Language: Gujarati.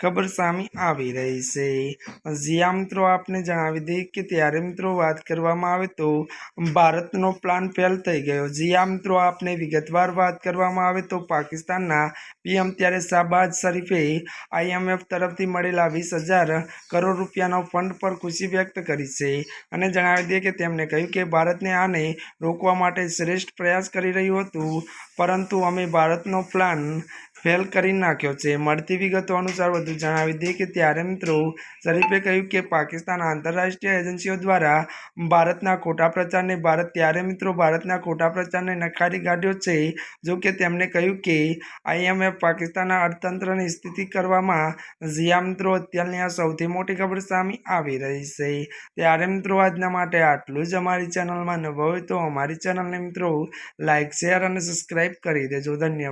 ખબર સામે આવી રહી છે. જ્યાં મિત્રો, આપને જણાવી દઈએ કે ત્યારે મિત્રો વાત કરવામાં આવે તો ભારતનો પ્લાન ફેલ થઈ ગયો. જ્યાં મિત્રો, આપને વિગતવાર વાત કરવામાં આવે તો પાકિસ્તાનના પીએમ ત્યારે શાહબાજ શરીફે આઈએમએફ તરફથી મળેલા વીસ હજાર કરોડ રૂપિયાનો ફંડ પર ખુશી વ્યક્ત કરી છે અને જણાવી દઈએ કે તેમણે કહ્યું કે ભારતને આને રોકવા માટે શ્રેષ્ઠ પ્રયાસ કરી રહ્યું હતું. પરંતુ અમે ભારતનો પ્લાન ફેલ કરી નાખ્યો છે. મળતી વિગતો અનુસાર વધુ જણાવી દઈએ કે ત્યારે મિત્રો શરીફે કહ્યું કે પાકિસ્તાન આંતરરાષ્ટ્રીય એજન્સીઓ દ્વારા ભારતના ખોટા પ્રચારને ભારત ત્યારે મિત્રો ભારતના ખોટા પ્રચારને નકારી કાઢ્યો છે. જો કે તેમણે કહ્યું કે આઈએમએફ પાકિસ્તાનના અર્થતંત્રની સ્થિતિ કરવામાં જીયા મિત્રો અત્યારની આ સૌથી મોટી ખબર સામે આવી રહી છે. ત્યારે મિત્રો આજના માટે આટલું જ અમારી ચેનલમાં નવો હોય તો અમારી ચેનલને મિત્રો લાઇક શેર અને સબસ્ક્રાઈબ કરી દેજો. ધન્યવાદ.